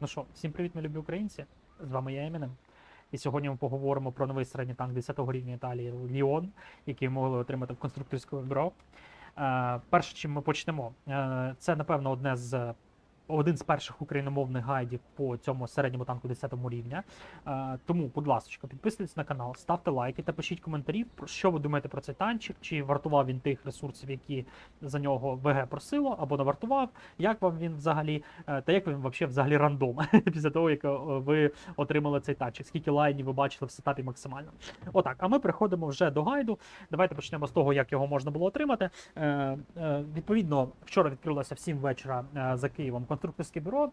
Ну що, всім привіт, ми любі українці. З вами я Емінем. І сьогодні ми поговоримо про новий середній танк 10-го рівня Італії Ліон, який могли отримати в конструкторському бюро. Е, перше, чим ми почнемо, е, це, напевно, одне з. Один з перших україномовних гайдів по цьому середньому танку 10 рівня. Е, тому, будь ласка, підписуйтесь на канал, ставте лайки та пишіть коментарі, що ви думаєте про цей танчик, чи вартував він тих ресурсів, які за нього ВГ просило, або не вартував, як вам він взагалі, е, та як він взагалі взагалі рандом після того, як е, ви отримали цей танчик, скільки лайнів ви бачили в сетапі максимально. Отак, а ми переходимо вже до гайду. Давайте почнемо з того, як його можна було отримати. Відповідно, вчора відкрилося в 7 вечора за Києвом конструкторське бюро.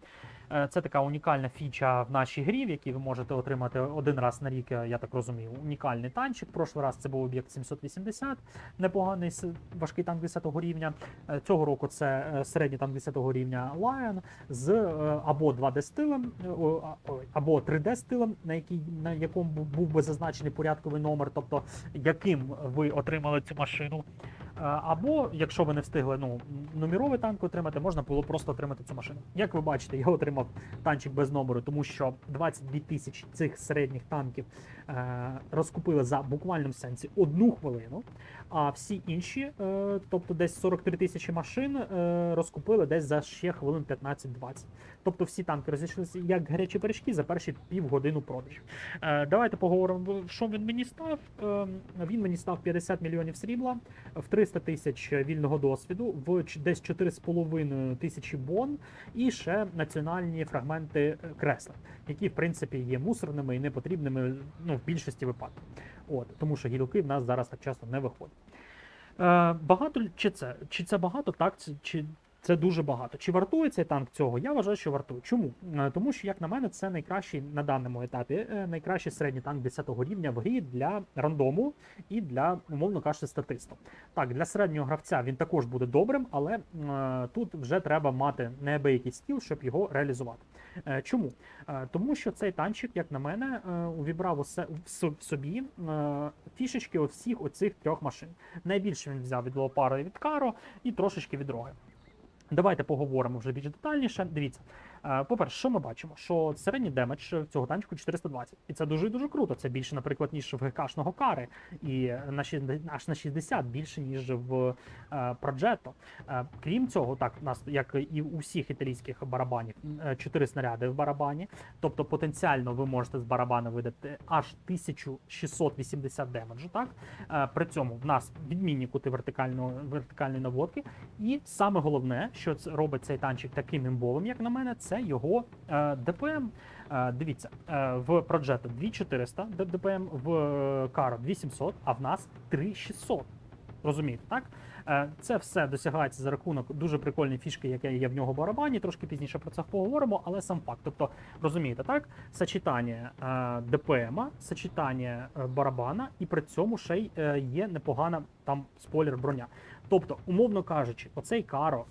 Е, це така унікальна фіча в нашій грі, в якій ви можете отримати один раз на рік, е, я так розумію, унікальний танчик. Прошлий раз це був об'єкт 780, непоганий важкий танк 10-го рівня. Е, Цього року це середній танк 10 рівня Lion з або 2D стилем, е, о, а- ой, або 3D стилем, на який на якому був би зазначений порядковий номер, тобто яким ви отримали цю машину. Е, Або, якщо ви не встигли ну, номеровий танк отримати, можна було просто отримати цю машину. Як ви бачите, я отримав танчик без номеру, тому що 22 тисячі цих середніх танків розкупили за буквальному сенсі одну хвилину, а всі інші, е, тобто десь 43 тисячі машин, е, розкупили десь за ще хвилин 15-20. Тобто всі танки розійшлися як гарячі пиріжки за перші півгодину продажу. Е, давайте поговоримо, що він мені став. Е, він мені став 50 мільйонів срібла, в 300 тисяч вільного досвіду, в десь 4,5 тисячі бон і ще національні фрагменти е, кресла, які в принципі є мусорними і непотрібними ну, в більшості випадків. От, тому що гілки в нас зараз так часто не виходять. Е, багато чи це? Чи це багато? Так, чи це дуже багато. Чи вартує цей танк цього? Я вважаю, що вартує. Чому? Е, Тому що, як на мене, це найкращий на даному етапі, е, найкращий середній танк 10 рівня в грі для рандому і для, умовно кажучи, статисту. Так, для середнього гравця він також буде добрим, але е, тут вже треба мати неабиякий скіл, щоб його реалізувати. Е, чому? Е, тому що цей танчик, як на мене, е, увібрав усе в собі фішечки всіх оцих трьох машин. Найбільше він взяв від Леопара і від Каро, і трошечки від Роги. Давайте поговоримо вже більш детальніше. Дивіться, по-перше, що ми бачимо? Що середній демедж цього танчику 420. І це дуже і дуже круто. Це більше, наприклад, ніж в ГКшного кари, і на 60 аж на 60 більше, ніж в е, Е, Крім цього, так, у нас, як і у всіх італійських барабанів, 4 снаряди в барабані. Тобто потенціально ви можете з барабану видати аж 1680 демеджу. Так? Е, При цьому в нас відмінні кути вертикальної наводки. І саме головне, що робить цей танчик таким імбовим, як на мене, це його е, ДПМ. Е, дивіться, е, в Progetto 2400 ДПМ, в Caro 2700, а в нас 3600. Розумієте, так? Це все досягається за рахунок дуже прикольної фішки, яка є в нього барабані. Трошки пізніше про це поговоримо, але сам факт. Тобто, розумієте, так? Сочетання ДПМа, сочетання барабана, і при цьому ще й є непогана там спойлер броня. Тобто, умовно кажучи, оцей каро,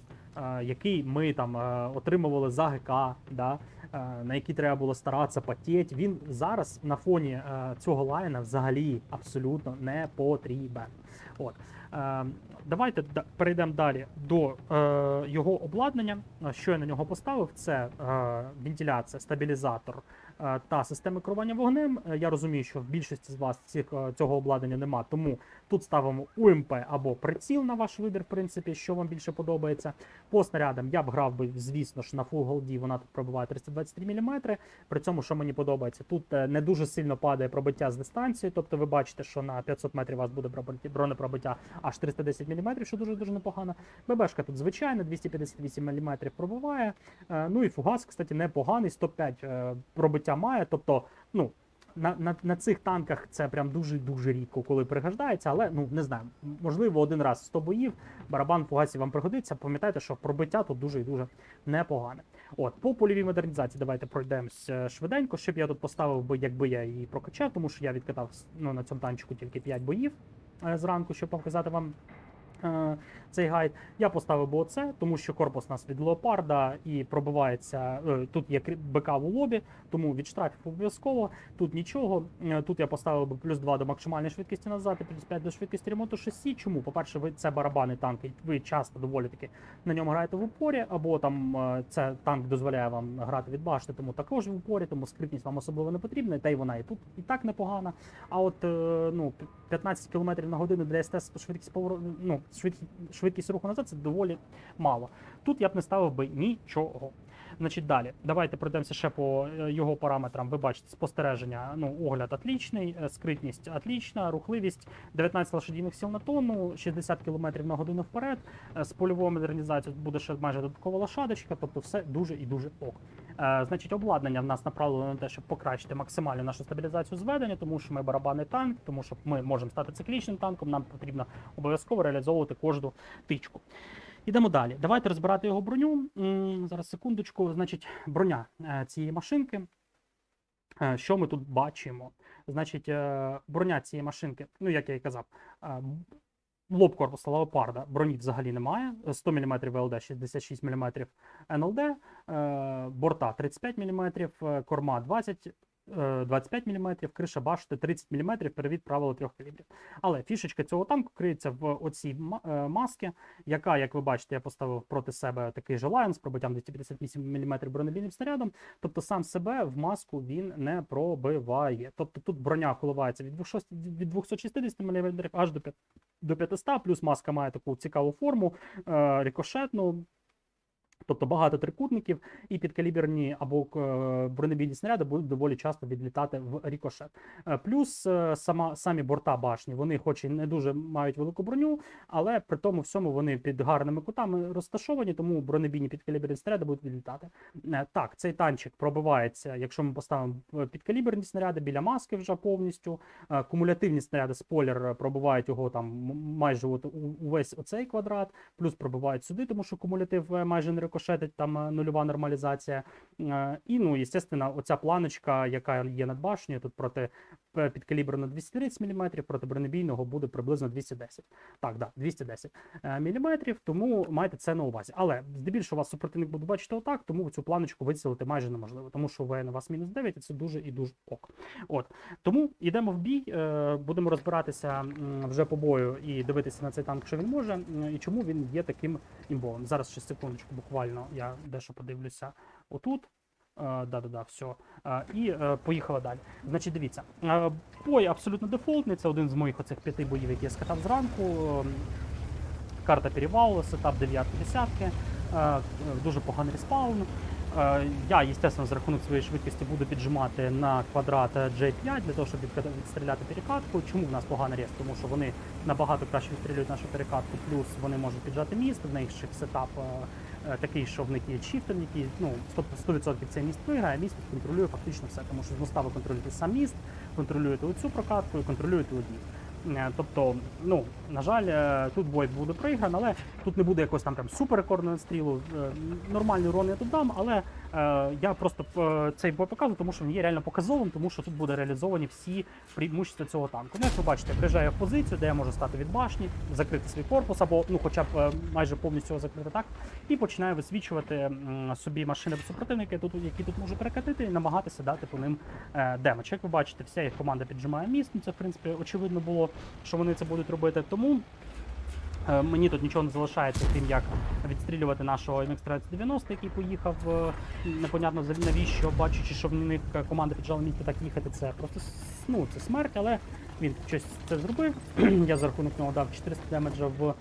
який ми там е, отримували за ГК, да, е, на який треба було старатися потіти, він зараз на фоні е, цього лайна взагалі абсолютно не потрібен. От. Давайте перейдемо далі до е, його обладнання. Е, Що я на нього поставив, це е, вентиляція, стабілізатор е, та система керування вогнем. Е, Я розумію, що в більшості з вас цих, е, цього обладнання нема, тому тут ставимо УМП або приціл на ваш вибір, в принципі, що вам більше подобається. По снарядам я б грав би, звісно ж, на Full Gold, вона тут пробиває 323 мм. При цьому, що мені подобається, тут не дуже сильно падає пробиття з дистанції, тобто ви бачите, що на 500 метрів у вас буде бронепробиття аж 310 мм, що дуже дуже непогано. ББшка тут звичайна, 258 мм пробиває. Е, Ну і фугас, кстати, непоганий, 105 е, пробиття має. Тобто, ну. На, на, на цих танках це прям дуже дуже рідко, коли пригождається, але ну не знаю, можливо, один раз 100 боїв, барабан фугасів вам пригодиться. Пам'ятайте, що пробиття тут дуже і дуже непогане. От по польовій модернізації давайте пройдемося швиденько. Щоб я тут поставив би, якби я її прокачав, тому що я відкатав ну, на цьому танчику тільки 5 боїв е, зранку, щоб показати вам е, цей гайд. Я поставив би оце, тому що корпус у нас від леопарда і пробивається. е, Тут є БК в лобі, тому від штрафів обов'язково. Тут нічого. Е, Тут я поставив би плюс 2 до максимальної швидкості назад і плюс 5 до швидкості ремонту шасі. Чому? По-перше, ви це барабани танки. Ви часто доволі таки на ньому граєте в упорі, або там е, це танк дозволяє вам грати від башти, тому також в упорі, тому скритність вам особливо не потрібна, та й вона і тут і так непогана. А от е, ну, 15 км на годину для СТС швидкість повороту, ну, швидкість, руху назад це доволі мало. Тут я б не ставив би нічого. Значить, далі, давайте пройдемося ще по е, його параметрам. Ви бачите, спостереження, ну, огляд отлічний, е, скритність отлічна, рухливість 19 лошадійних сил на тонну, 60 км на годину вперед. Е, З польовою модернізацією буде ще майже додаткова лошадочка, тобто все дуже і дуже ок. Значить, обладнання в нас направлено на те, щоб покращити максимально нашу стабілізацію зведення, тому що ми барабанний танк, тому що ми можемо стати циклічним танком, нам потрібно обов'язково реалізовувати кожну тичку. Ідемо далі. Давайте розбирати його броню. Зараз секундочку. Значить, броня е, цієї машинки. Е, Що ми тут бачимо? Значить, е, броня цієї машинки, ну як я і казав, лоб корпуса леопарда броні взагалі немає. 100 мм ВЛД, 66 мм НЛД, борта 35 мм, корма 20 е, 25 мм, криша башти 30 мм, перевід правило трьох калібрів. Але фішечка цього танку криється в оцій е, маски, яка, як ви бачите, я поставив проти себе такий же лайн з пробиттям 258 мм бронебійним снарядом. Тобто сам себе в маску він не пробиває. Тобто тут броня коливається від 260 мм аж до 5 до 500, плюс маска має таку цікаву форму, е, рикошетну. Тобто багато трикутників і підкаліберні або е, бронебійні снаряди будуть доволі часто відлітати в рікошет. Е, Плюс е, сама, самі борта башні, вони хоч і не дуже мають велику броню, але при тому всьому вони під гарними кутами розташовані, тому бронебійні підкаліберні снаряди будуть відлітати. Так, цей танчик пробивається, якщо ми поставимо підкаліберні снаряди біля маски вже повністю. Кумулятивні снаряди спойлер пробивають його там майже от увесь оцей квадрат, плюс пробивають сюди, тому що кумулятив майже не рикошетить, там е, нульова нормалізація. Е, І, ну, звісно, оця планочка, яка є над башнею, тут проти е, підкаліберно 230 мм, проти бронебійного буде приблизно 210. Так, да, 210 мм, тому майте це на увазі. Але здебільшого вас супротивник буде бачити отак, тому цю планочку вицілити майже неможливо, тому що ВН у вас мінус 9, і це дуже і дуже ок. От. Тому йдемо в бій, е, будемо розбиратися вже по бою і дивитися на цей танк, що він може, і чому він є таким імбовим. Зараз ще секундочку, буквально я дещо подивлюся отут. Е, Да-да-да, все. І е, поїхали далі. Значить, дивіться, е, бой абсолютно дефолтний. Це один з моїх оцих п'яти боїв, які я скатав зранку. Карта перевалу, сетап 9 десятки, дуже поганий респаун. Я, звісно, за рахунок своєї швидкості буду піджимати на квадрат J5 для того, щоб відстріляти перекатку. Чому в нас поганий рез? Тому що вони набагато краще відстрілюють нашу перекатку, плюс вони можуть піджати міст, в них сетап такий, що в них є чіфтер, який ну, 100%, 100% цей міст виграє, міст контролює фактично все, тому що з моста ви контролюєте сам міст, контролюєте оцю прокатку і контролюєте одні. Е, Тобто, ну, на жаль, е, тут бой буде проіграний, але тут не буде якогось там прям суперрекордного стрілу. Е, Нормальний урон я тут дам, але я просто цей бой показую, тому що він є реально показовим, тому що тут буде реалізовані всі преимущества цього танку. Ну, як ви бачите, приїжджаю в позицію, де я можу стати від башні, закрити свій корпус або ну, хоча б майже повністю закрити так, і починаю висвічувати собі машини супротивника, які тут можу перекатити, і намагатися дати по ним демедж. Як ви бачите, вся їх команда піджимає міст. Ну, це в принципі очевидно було, що вони це будуть робити. Тому е, мені тут нічого не залишається, крім як відстрілювати нашого MX-1390, який поїхав е, непонятно навіщо, бачачи, що в них команда піджала міст так їхати. Це просто ну, це смерть, але він щось це зробив. я за рахунок нього дав 400 демеджа в.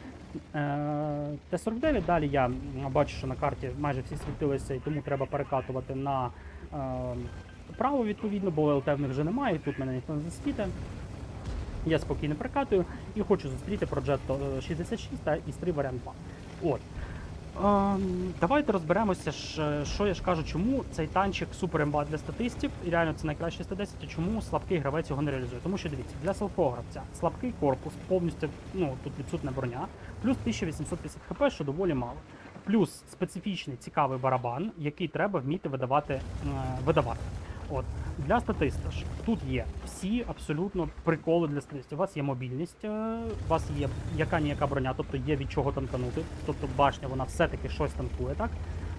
е, Т-49, далі я бачу, що на карті майже всі світилися, і тому треба перекатувати на е, право відповідно, бо ЛТ в них вже немає, і тут мене ніхто не засвітить. Я спокійно прикатую і хочу зустріти Progetto 66 та Істри варіант 2. От. Ем, давайте розберемося, що я ж кажу, чому цей танчик супер емба для статистів, і реально це найкраще 110, і чому слабкий гравець його не реалізує. Тому що дивіться, для селфового гравця слабкий корпус, повністю ну, тут відсутня броня, плюс 1850 хп, що доволі мало. Плюс специфічний цікавий барабан, який треба вміти видавати, е, видавати. От для статиста ж тут є всі абсолютно приколи для статистів. У вас є мобільність, е, у вас є яка ніяка броня, тобто є від чого танканути. Тобто башня вона все-таки щось танкує, так?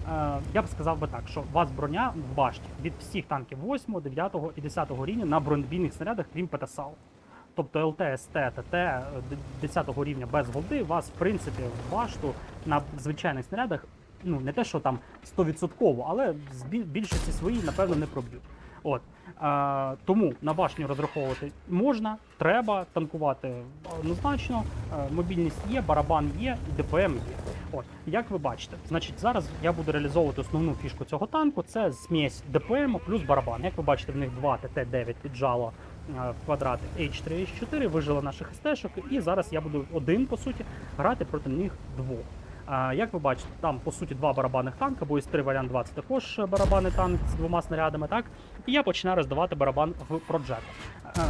Е, Я б сказав би так, що у вас броня в башті від всіх танків 8, 9 і 10 рівня на бронебійних снарядах, крім ПТСАУ. Тобто ЛТ, СТ, ТТ е, 10 рівня без голди, вас, в принципі, в башту на звичайних снарядах, ну не те, що там 100%, але з більшості свої, напевно, не проб'ють. От. Е, тому на башню розраховувати можна, треба танкувати однозначно. Е, мобільність є, барабан є, ДПМ є. От, як ви бачите, значить зараз я буду реалізовувати основну фішку цього танку. Це смесь ДПМ плюс барабан. Як ви бачите, в них два ТТ-9 піджало е, в квадрат H3 H4, вижили наших СТ-шок, і зараз я буду один, по суті, грати проти них двох. Як ви бачите, там по суті два барабанних танка, бо із 3 варіант 2 це також барабанний танк з двома снарядами, так? І я починаю роздавати барабан в проджект. Е,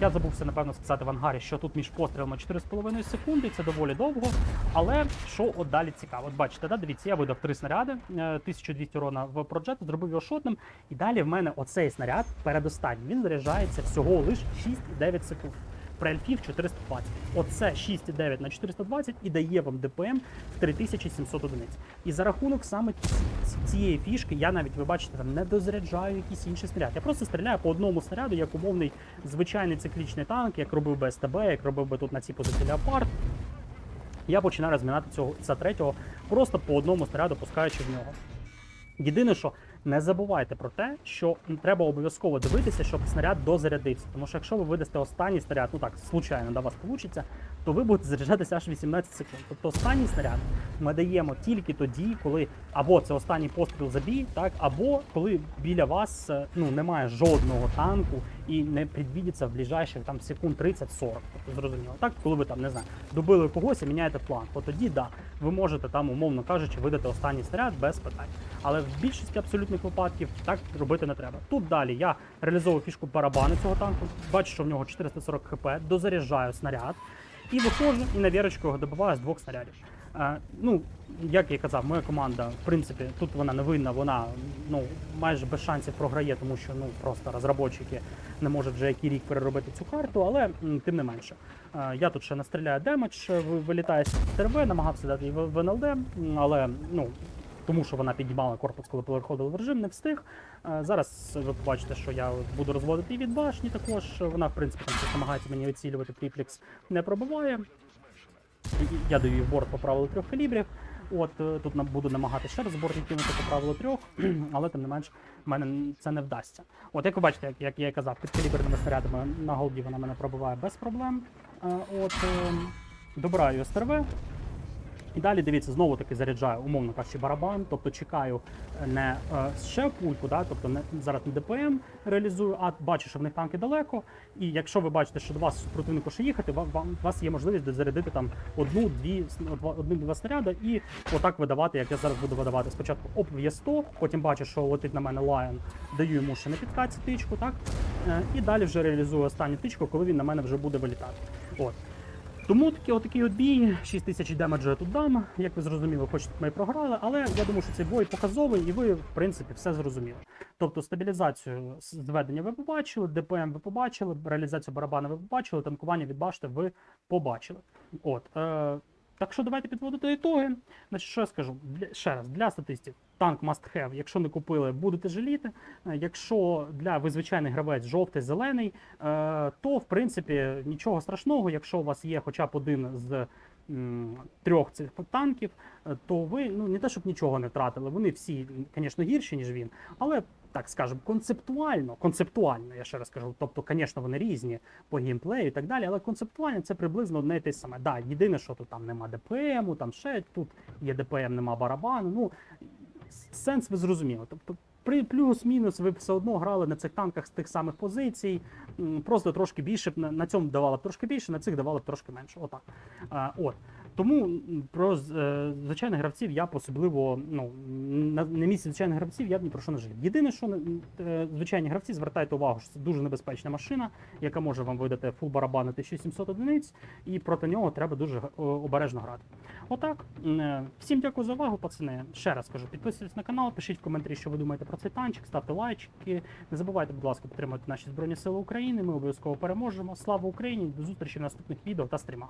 Я забувся, напевно, сказати в ангарі, що тут між пострілами 4,5 секунди, це доволі довго. Але що от далі цікаво? От бачите, да? дивіться, я видав три снаряди, е, 1200 урона в проджект, зробив його шотним. І далі в мене оцей снаряд передостанній. Він заряджається всього лише 6,9 секунд. При альфів 420. Оце 6,9 на 420 і дає вам ДПМ в 3700 одиниць. І за рахунок саме ці- ці- цієї фішки я навіть, ви бачите, там не дозаряджаю якийсь інший снаряд. Я просто стріляю по одному снаряду, як умовний звичайний циклічний танк, як робив би СТБ, як робив би тут на цій позиції Леопард. Я починаю розмінати цього за третього, просто по одному снаряду пускаючи в нього. Єдине, що не забувайте про те, що треба обов'язково дивитися, щоб снаряд дозарядився. Тому що якщо ви видасте останній снаряд, ну так, случайно до вас вийде, то ви будете заряджатися аж 18 секунд. Тобто останній снаряд ми даємо тільки тоді, коли або це останній постріл забій, так, або коли біля вас е, ну, немає жодного танку і не предвідиться в ближайших там секунд 30-40. Тобто зрозуміло. Так, коли ви там не знаю, добили когось і міняєте план, то тоді да, ви можете там, умовно кажучи, видати останній снаряд без питань. Але в більшості абсолютних випадків так робити не треба. Тут далі я реалізовую фішку барабани цього танку. Бачу, що в нього 440 хп, дозаряджаю снаряд і виходжу і на вірочку добиваю з двох снарядів. Е, ну, як я казав, моя команда, в принципі, тут вона не винна, вона ну майже без шансів програє, тому що ну просто розробочики не можуть вже який рік переробити цю карту, але тим не менше. Е, я тут ще настріляю демедж, вилітаю з ТРВ, намагався дати в ВНЛД, НЛД, але ну. Тому що вона піднімала корпус, коли переходили в режим, не встиг. Е, Зараз ви побачите, що я буду розводити і від башні також. Вона, в принципі, намагається мені вицілювати, тріплікс не пробиває. Я даю в борт по правилу трьох калібрів. От е, тут буду намагатися ще раз борт кинути по правилу трьох, але тим не менш в мене це не вдасться. От як ви бачите, як, як я казав, підкаліберними снарядами на голді вона мене пробиває без проблем. Е, От добираю СТРВ. І далі дивіться, знову таки заряджаю, умовно кажучи, барабан, тобто чекаю не е, ще пульку, да, тобто не зараз не ДПМ реалізую, а бачу, що в них танки далеко. І якщо ви бачите, що до вас противнику ще їхати, вам, у вас є можливість зарядити там одну, дві, один-два снаряди і отак видавати, як я зараз буду видавати. Спочатку оп, є 100, потім бачу, що летить на мене Lion, даю йому ще на підкаті тичку, так? Е, і далі вже реалізую останню тичку, коли він на мене вже буде вилітати. От. Тому такі отакий от бій, 6 тисяч демеджу я тут дам. Як ви зрозуміли, хоч ми програли, але я думаю, що цей бой показовий, і ви, в принципі, все зрозуміли. Тобто стабілізацію зведення ви побачили, ДПМ ви побачили, реалізацію барабана ви побачили, танкування від башти ви побачили. От. Е, так що давайте підводити ітоги. Значить, що я скажу? Для, ще раз, для статистів, танк must have. Якщо не купили, будете жаліти. Е, Якщо для ви звичайний гравець жовтий, зелений, е, то в принципі нічого страшного, якщо у вас є хоча б один з трьох цих танків, е, то ви ну не те, щоб нічого не втратили. Вони всі, звісно, гірші, ніж він, але так скажемо, концептуально, концептуально, я ще раз кажу. Тобто, звісно, вони різні по геймплею і так далі, але концептуально це приблизно одне і те саме. Да, єдине, що тут там нема ДПМу, там ще тут є ДПМ, нема барабану. Ну сенс ви зрозуміли. Тобто, при плюс-мінус ви все одно грали на цих танках з тих самих позицій. Просто трошки більше б на, цьому давало б трошки більше, на цих давало б трошки менше. Отак. От. Тому про е, звичайних гравців я особливо ну на, місці звичайних гравців я б ні про що не жив. Єдине, що е, звичайні гравці звертайте увагу, що це дуже небезпечна машина, яка може вам видати фул барабан 1700 одиниць, і проти нього треба дуже обережно грати. Отак. Е, Всім дякую за увагу, пацани. Ще раз кажу, підписуйтесь на канал, пишіть в коментарі, що ви думаєте про цей танчик, ставте лайчики. Не забувайте, будь ласка, підтримувати наші збройні сили України. Ми обов'язково переможемо. Слава Україні! До зустрічі в наступних відео та стрімах.